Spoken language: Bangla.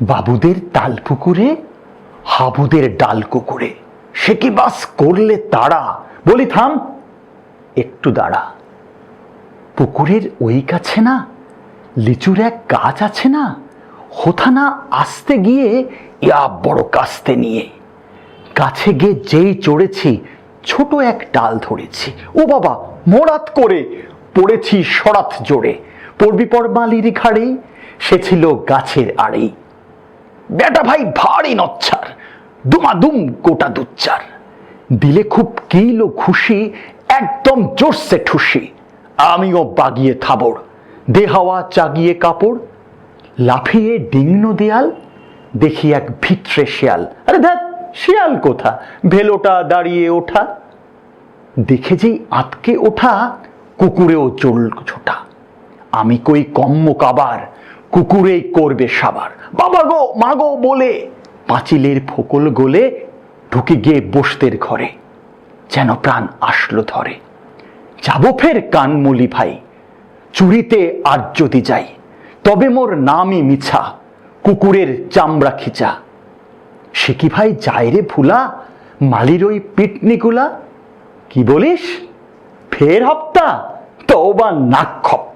বাবুদের তাল পুকুরে, হাবুদের ডাল কুকুরে। সে কি বাস করলে তারা? বলি, থাম, একটু দাঁড়া। পুকুরের ওই কাছে না, লিচুর এক গাছ আছে না হোথা না আসতে গিয়ে ইয়া বড় কাস্তে নিয়ে। গাছে গিয়ে যেই চড়েছি, ছোট এক ডাল ধরেছি। ও বাবা, মোরাত করে পড়েছি সরাত জোরে। পড়বি পরমালির ঘাড়ে, সে ছিল গাছের আড়েই। বেটা ভাই ভারী নচ্ছার, দুমাদুম গোটা দুচ্চার দিলে খুব কিলো খুশি, একদম জোরসে ঠুসি। আমিও বাগিয়ে থাবড় দে হাওয়া চাগিয়ে কাপড়। লাফিয়ে ডিঙ্গন দেয়াল, দেখি এক ভিত্রে শিয়াল। আরে দেখ শিয়াল কোথা? ভেলোটা দাঁড়িয়ে ওঠা। দেখে যেই আতকে ওঠা, কুকুরেও চল ছোটা। আমি কই কম্ম কাবার কুকুরেই করবে সাবার। বাবা গো, মা গো বলে, পাঁচিলের ফোকল গোলে ঢুকে গিয়ে বসতের ঘরে, যেন প্রাণ আসলো ধরে। যাব ফের কানমুলি ভাই, চুরিতে আর যদি যাই, তবে মোর নামই মিছা, কুকুরের চামড়া খিচা। সে কি ভাই যায় রে ভুলা, মালির ওই পিটনিকুলা কি বলিস? ফের হপ্তা, তওবা নাক খপ্তা